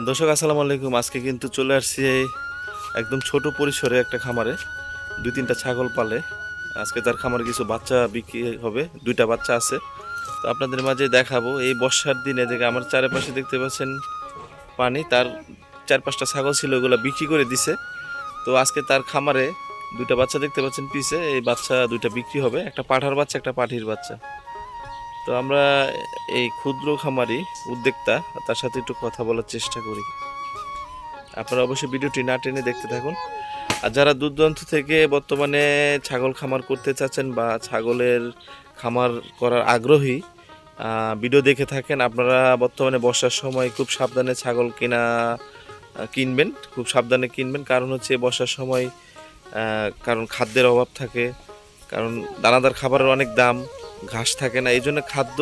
দর্শক, আসসালামু আলাইকুম। আজকে কিন্তু চলে আসছি একদম ছোট পরিসরে একটা খামারে। দুই তিনটা ছাগল পালে। আজকে তার খামারে কিছু বাচ্চা বিক্রি হবে। দুইটা বাচ্চা আছে। তো আপনাদের মাঝে দেখাবো, এই বর্ষার দিনে দেখে আমার চারপাশে দেখতে পাচ্ছেন পানি, তার চার পাঁচটা ছাগল ছিল, ওগুলো বিক্রি করে দিছে। তো আজকে তার খামারে দুইটা বাচ্চা দেখতে পাচ্ছেন পিছে। এই বাচ্চা দুইটা বিক্রি হবে। একটা পাঠার বাচ্চা, একটা পাঠির বাচ্চা। তো আমরা এই ক্ষুদ্র খামারি উদ্যোক্তা, তার সাথে একটু কথা বলার চেষ্টা করি। আপনারা অবশ্যই ভিডিওটি না টেনে দেখতে থাকুন। আর যারা দূর দূরান্ত থেকে বর্তমানে ছাগল খামার করতে চাচ্ছেন বা ছাগলের খামার করার আগ্রহী ভিডিও দেখে থাকেন, আপনারা বর্তমানে বর্ষার সময় খুব সাবধানে ছাগল কেনা কিনবেন, খুব সাবধানে কিনবেন। কারণ হচ্ছে বর্ষার সময় কারণ খাদ্যের অভাব থাকে, কারণ দানাদার খাবারের অনেক দাম। ঘাস থাকে না এই জন্য খাদ্য,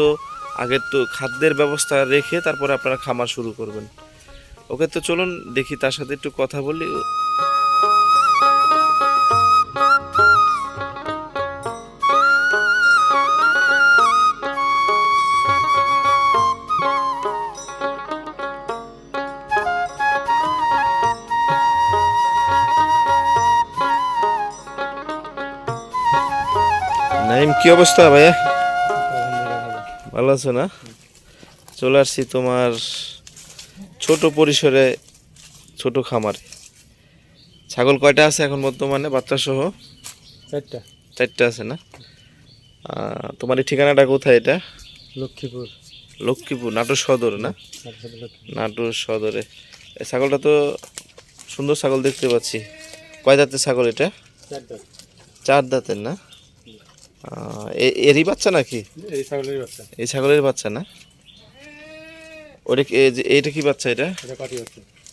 আগের তো খাদ্যের ব্যবস্থা রেখে তারপরে আপনারা খামার শুরু করবেন। ওকে তো চলুন দেখি, তার সাথে একটু কথা বলি। নাইম কি অবস্থা ভাইয়া? ভালো আছো না? চলে আসছি তোমার ছোট পরিসরে ছোট খামারে। ছাগল কয়টা আছে এখন বর্তমানে? বাচ্চা সহ চারটা। চারটা আছে না? তোমার এই ঠিকানাটা কোথায় এটা? লক্ষ্মীপুর। লক্ষ্মীপুর নাটোর সদর না? নাটোর সদরে ছাগলটা তো সুন্দর ছাগল দেখতে পাচ্ছি। কয় দাঁতের ছাগল এটা? চার দাঁতের না? এরই বাচ্চা নাকি? এই ছাগলের বাচ্চা। এই ছাগলের বাচ্চা না? ওটা এইটা কি বাচ্চা এটা?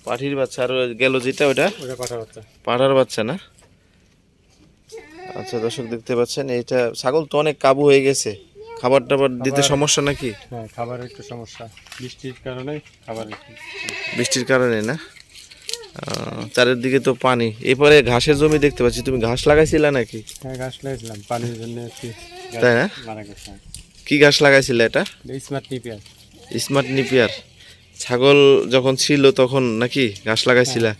পাঠির বাচ্চা। আর গেল যেটা ওটা? ওটা পাঠা বাচ্চা। পাড়ার বাচ্চা না? আচ্ছা দর্শক দেখতে পাচ্ছেন এইটা ছাগল তো অনেক কাবু হয়ে গেছে। খাবার টাবার দিতে সমস্যা নাকি? হ্যাঁ খাবারের একটু সমস্যা। বৃষ্টির কারণে খাবার বৃষ্টির কারণে না? চারিদিকে তো পানি। এরপরে ঘাসের জমি দেখতে পাচ্ছি। তুমি ঘাস লাগাইছিলা নাকি? হ্যাঁ ঘাস লাগিয়েছিলাম পানির জন্য তাই না? কি ঘাস লাগাইছিলে এটা? Smart Napier. Smart Napier. ছাগল যখন ছিল তখন নাকি ঘাস লাগাইছিলা?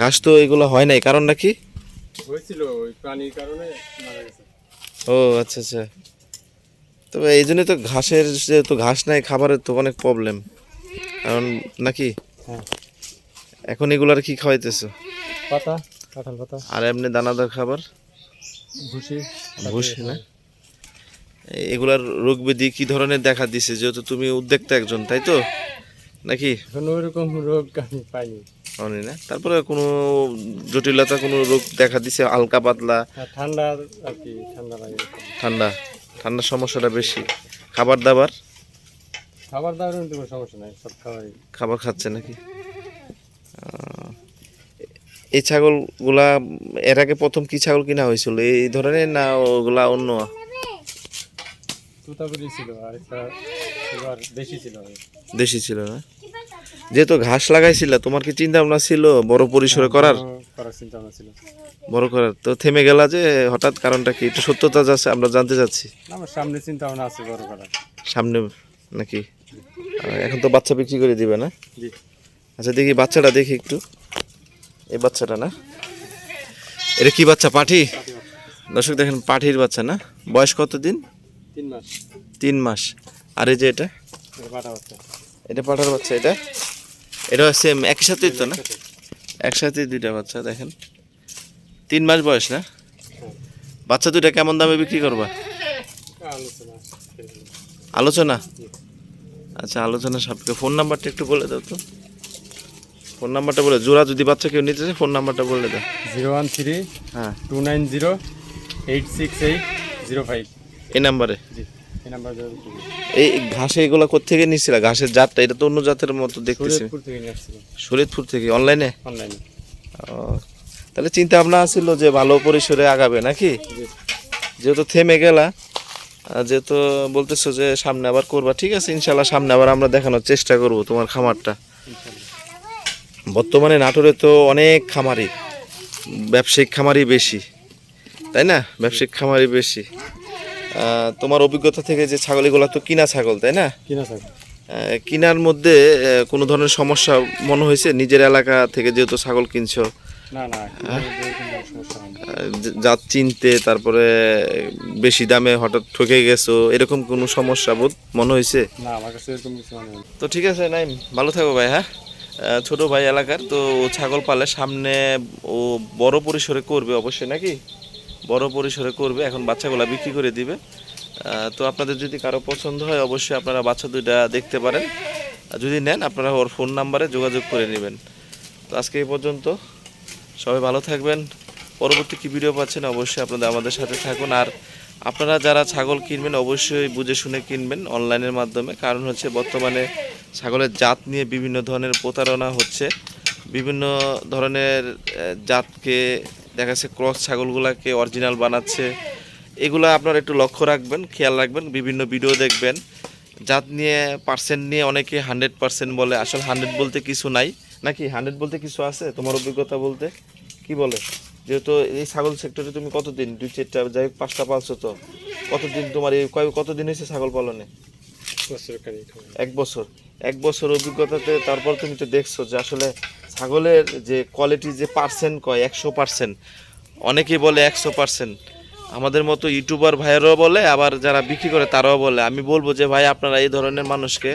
ঘাস তো এগুলো হয় নাই। কারণ নাকি? হয়েছিল ওই পানির কারণে মারা গেছে। ও আচ্ছা আচ্ছা। তবে এই জন্য তো ঘাসের যেহেতু ঘাস নাই খাবারের তো অনেক প্রবলেম কারণ নাকি? হ্যাঁ। এখন এগুলার কি খাওয়াইতেছো? পাতা কাঁঠাল পাতা। আর এমনি দানাদার খাবার? ভুসি ভুসি না? এগুলার রোগ ব্যাধি কি ধরনের দেখা দিছে? যেহেতু তুমি উদ্যোক্তা একজন তাই তো? নাকি? কোনো ওইরকম রোগ আমি পাইনি। অনি না? তারপরে কোনো জটিলতা কোনো রোগ দেখা দিছে? হালকা পাতলা? আর ঠান্ডা আর কি ঠান্ডা লাগে। ঠান্ডা? ঠান্ডার সমস্যাটা বেশি। খাবার দাবার? খাবার দাবার সমস্যা নাই সব খাবারই। খাবার খাচ্ছে নাকি? এই ছাগলগুলা এর আগে প্রথম কি ছাগল কিনা হয়েছিল? এই ধরনের না ওগুলা অন্য? দেশি ছিল না? যেহেতু ঘাস লাগাইছিল তোমার কি চিন্তা ভাবনা ছিল বড় পরিসরে করার? বড় করার চিন্তা ভাবনা বড় করার। তো থেমে গেলা যে হঠাৎ কারণটা কি? একটু সত্যতা যাচ্ছে আমরা জানতে চাচ্ছি। আমার সামনে চিন্তা ভাবনা আছে বড় করার। সামনে নাকি? এখন তো বাচ্চা বিক্রি করে দিবে না? জি। আচ্ছা দেখি বাচ্চাটা দেখি একটু। এই বাচ্চাটা না? এটা কি বাচ্চা পাঠি? দর্শক দেখেন পাঠির বাচ্চা না? বয়স কত দিন? তিন মাস। তিন মাস। আর এই যে এটা? এটা পাঠার বাচ্চা। এটা এটা? সেম একই সাথেই তো না? একসাথে দুইটা বাচ্চা দেখেন। তিন মাস বয়স না? বাচ্চা দুইটা কেমন দামে বিক্রি করবা? আলোচনা। আলোচনা? আচ্ছা আলোচনা সাপেক্ষে। ফোন নাম্বারটা একটু বলে দাও তো। ফোন নাম্বারটা বলে জোড়া যদি বাচ্চা কেউ নিতে চায় ফোন নাম্বারটা বলে দাও জিরো ওয়ান থ্রি হ্যাঁ। Two nine zero eight six eight zero five. এই নাম্বারে? জি এই নাম্বার এই ঘাসে এগুলো কোথেকে নিয়েছিলা ঘাসের জাতটা এটা তো অন্য জাতের মতো দেখতেছি। সুরেশপুর থেকে নিয়ে আসছিল শরীরপুর থেকে অনলাইনে অনলাইনে তাহলে চিন্তা ভাবনা ছিল যে ভালো পরিসরে আগাবে নাকি? যেহেতু থেমে গেলা যেহেতু বলতেছো যে সামনে আবার করবা ঠিক আছে ইনশাল্লাহ সামনে আবার আমরা দেখানোর চেষ্টা করব তোমার খামারটা। বর্তমানে নাটোরে তো অনেক খামারি ব্যবসায়িক খামারই বেশি তাই না? ব্যবসায়িক খামারই বেশি। তোমার অভিজ্ঞতা থেকে যে ছাগল এগুলো তো কিনা ছাগল তাই না? কিনা থাকে কিনার মধ্যে কোনো ধরনের সমস্যা মনে হয়েছে? নিজের এলাকা থেকে যেহেতু ছাগল কিনছো না না কিনার মধ্যে কোনো সমস্যা হয়নি। আহ, যে- জাত চিনতে তারপরে বেশি দামে হঠাৎ ঠকে গেছো এরকম কোনো সমস্যা বোধ মনে হয়েছে? তো ঠিক আছে নাই ভালো থাকো ভাই হ্যাঁ? ছোট ভাই এলাকার, তো ছাগল পালে সামনে ও বড় পরিসরে করবে অবশ্যই নাকি? বড় পরিসরে করবে, এখন বাচ্চাগুলা বিক্রি করে দিবে। তো আপনাদের যদি কারও পছন্দ হয়, অবশ্যই আপনারা বাচ্চা দুইটা দেখতে পারেন। যদি নেন, আপনারা ওর ফোন নাম্বারে যোগাযোগ করে নেবেন। তো আজকে এই পর্যন্ত। সবাই ভালো থাকবেন। পরবর্তী কি ভিডিও পাচ্ছেন, অবশ্যই আপনাদের আমাদের সাথে থাকুন। আর আপনারা যারা ছাগল কিনবেন, অবশ্যই বুঝে শুনে কিনবেন অনলাইনের মাধ্যমে। কারণ হচ্ছে, বর্তমানে ছাগলের জাত নিয়ে বিভিন্ন ধরনের প্রতারণা হচ্ছে। বিভিন্ন ধরনের জাতকে দেখা যাচ্ছে, ক্রস ছাগলগুলোকে অরিজিনাল বানাচ্ছে। এগুলো আপনারা একটু লক্ষ্য রাখবেন, খেয়াল রাখবেন, বিভিন্ন ভিডিও দেখবেন। জাত নিয়ে পার্সেন্ট নিয়ে অনেকে হান্ড্রেড পার্সেন্ট বলে। আসলে হান্ড্রেড বলতে কিছু নাই। নাকি হান্ড্রেড বলতে কিছু আছে তোমার অভিজ্ঞতা বলতে? কি বলে? যেহেতু এই ছাগল সেক্টরে তুমি কতদিন? দুই চারটা যাই হোক পাঁচটা পালছো তো। কতদিন তোমার এই কয় কতদিন হয়েছে ছাগল পালনে? এক বছর এক বছর। অভিজ্ঞতাতে তারপর তুমি তো দেখছ যে আসলে ছাগলের যে কোয়ালিটি যে পার্সেন্ট কয় একশো পার্সেন্ট অনেকেই বলে একশো পার্সেন্ট আমাদের মতো ইউটিউবার ভাইয়েরাও বলে আবার যারা বিক্রি করে তারাও বলে। আমি বলব যে ভাই আপনারা এই ধরনের মানুষকে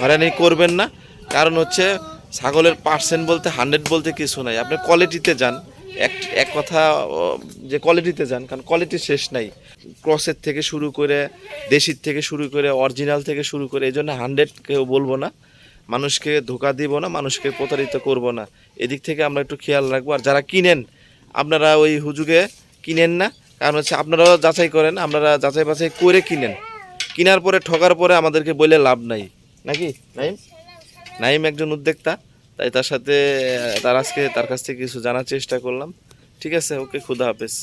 হয়রানি করবেন না। কারণ হচ্ছে ছাগলের পার্সেন্ট বলতে হান্ড্রেড বলতে কিছু নাই। আপনি কোয়ালিটিতে যান। এক কথা যে কোয়ালিটিতে যান, কারণ কোয়ালিটি শেষ নাই। ক্রসের থেকে শুরু করে, দেশির থেকে শুরু করে অরিজিনাল থেকে শুরু করে, এই জন্য হান্ড্রেড কেউ বলব না। মানুষকে ধোকা দিব না, মানুষকে প্রতারিত করব না। এদিক থেকে আমরা একটু খেয়াল রাখব। আর যারা কিনেন, আপনারা ওই হুজুগে কিনেন না। কারণ হচ্ছে আপনারাও যাচাই করেন, আপনারা যাচাই বাছাই করে কিনেন। কেনার পরে, ঠকার পরে আমাদেরকে বলে লাভ নাই। নাকি? নাইম? নাইম একজন উদ্যোক্তা। তাই তার সাথে, তার আজকে তার কাছ থেকে কিছু জানার চেষ্টা করলাম। ঠিক আছে ওকে খুদা হাফেজ।